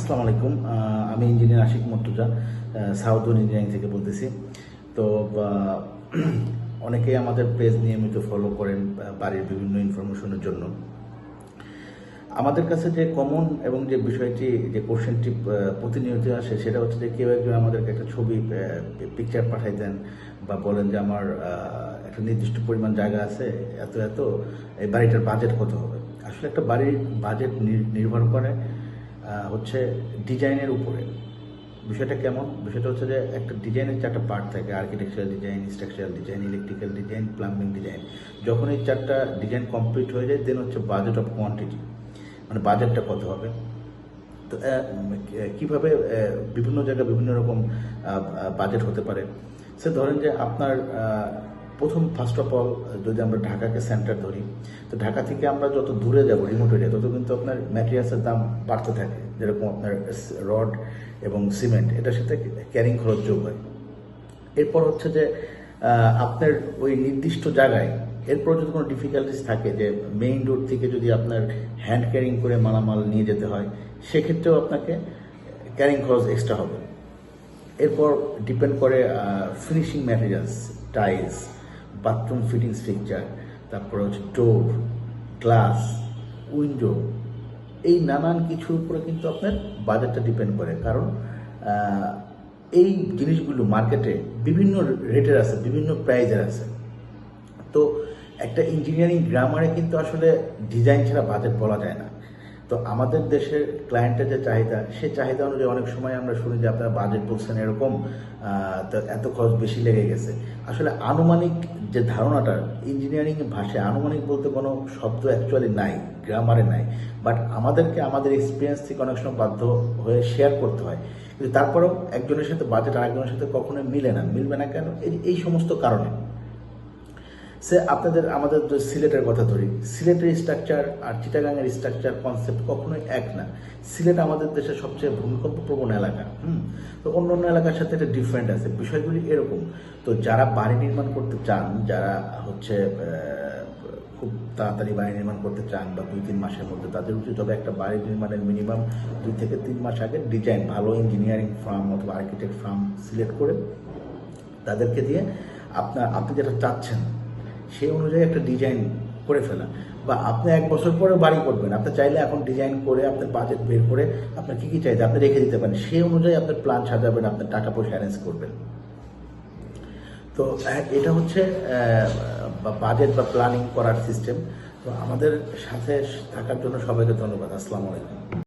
আসসালামু আলাইকুম। আমি engineer Ashiq Mortuza south engineering থেকে বলতেছি। তো অনেকেই আমাদের পেজ নিয়মিত ফলো করেন বাড়ির বিভিন্ন ইনফরমেশনের জন্য। আমাদের কাছে যে কমন এবং যে বিষয়টি, যে কোশ্চেনটি প্রতিনিয়ত আসে, সেটা হচ্ছে যে কেউ একজন আমাদেরকে একটা ছবি পিকচার পাঠাই দেন বা বলেন যে আমার একটা নির্দিষ্ট পরিমাণ জায়গা আছে, এত এত, এই বাড়িটার বাজেট কত হবে? আসলে একটা বাড়ির বাজেট নির্ভর করে হচ্ছে ডিজাইনের উপরে। বিষয়টা কেমন? বিষয়টা হচ্ছে যে একটা ডিজাইনের চারটা পার্ট থাকে architectural design structural design electrical design plumbing design যখন এই চারটা ডিজাইন কমপ্লিট হয়ে যায় দেন হচ্ছে বাজেট অফ কোয়ান্টিটি মানে বাজেটটা কত হবে? তো কীভাবে বিভিন্ন জায়গায় বিভিন্ন রকম বাজেট হতে পারে? সে ধরেন যে আপনার প্রথম ফার্স্ট অফ অল যদি আমরা ঢাকাকে সেন্টার ধরি, তো ঢাকা থেকে আমরা যত দূরে যাব রিমোট এরিয়া তত কিন্তু আপনার ম্যাটেরিয়ালসের দাম বাড়তে থাকে। যেরকম আপনার রড এবং সিমেন্ট এটার সাথে ক্যারিং খরচ যোগ হয়। এরপর হচ্ছে যে আপনার ওই নির্দিষ্ট জায়গায় এরপর যদি কোনো ডিফিকাল্টিস থাকে যে মেইন রোড থেকে যদি আপনার হ্যান্ড ক্যারিং করে মালামাল নিয়ে যেতে হয়, সেক্ষেত্রেও আপনাকে ক্যারিং খরচ এক্সট্রা হবে। এরপর ডিপেন্ড করে finishing materials tiles bathroom fittings fixture তারপর হচ্ছে ডোর গ্লাস উইন্ডো এই নানান কিছুর উপরে কিন্তু আপনার বাজেটটা ডিপেন্ড করে। কারণ এই জিনিসগুলো মার্কেটে বিভিন্ন রেটের আছে, বিভিন্ন প্রাইজের আছে। তো একটা ইঞ্জিনিয়ারিং গ্রামারে কিন্তু আসলে ডিজাইন ছাড়া বাজেট বলা যায় না। তো আমাদের দেশের ক্লায়েন্টের যে চাহিদা, সে চাহিদা অনুযায়ী অনেক সময় আমরা শুনি যে আপনারা বাজেট বলছেন এরকম তো এত খরচ বেশি লেগে গেছে। আসলে আনুমানিক যে ধারণাটা ইঞ্জিনিয়ারিং ভাষায় আনুমানিক বলতে কোনো শব্দ অ্যাকচুয়ালি নাই গ্রামারে নাই। বাট আমাদেরকে আমাদের এক্সপিরিয়েন্স থেকে অনেক সময় বাধ্য হয়ে শেয়ার করতে হয়। কিন্তু তারপরেও একজনের সাথে বাজেট আরেকজনের সাথে কখনোই মিলে না। মিলবে না কেন? এই- এই সমস্ত কারণে। সে আপনাদের, আমাদের সিলেটের কথা ধরি, সিলেটের স্ট্রাকচার আর চিটাগাংয়ের স্ট্রাকচার কনসেপ্ট কখনোই এক না। সিলেট আমাদের দেশের সবচেয়ে ভূমিকম্প প্রবণ এলাকা, হুম? তো অন্য অন্য এলাকার সাথে এটা ডিফারেন্ট আছে, বিষয়গুলি এরকম। তো যারা বাড়ি নির্মাণ করতে চান, যারা হচ্ছে খুব তাড়াতাড়ি বাড়ি নির্মাণ করতে চান বা দুই তিন মাসের মধ্যে তাদের উচিত হবে একটা বাড়ি নির্মাণের মিনিমাম দুই থেকে তিন মাস আগে ডিজাইন ভালো ইঞ্জিনিয়ারিং ফার্ম অথবা আর্কিটেক্ট ফার্ম সিলেক্ট করে তাদেরকে দিয়ে আপনার, আপনি যেটা চাচ্ছেন সেই অনুযায়ী একটা ডিজাইন করে ফেলা। বা আপনি এক বছর পরে বাড়ি করবেন, আপনি চাইলে এখন ডিজাইন করে আপনার বাজেট বের করে আপনার কী কী চাইতে আপনি রেখে দিতে পারেন। সেই অনুযায়ী আপনার প্ল্যান সাজাবেন, আপনার টাকা পয়সা অ্যারেঞ্জ করবেন। তো এটা হচ্ছে বাজেট বা প্ল্যানিং করার সিস্টেম তো আমাদের সাথে থাকার জন্য সবাইকে ধন্যবাদ। আসসালামু আলাইকুম।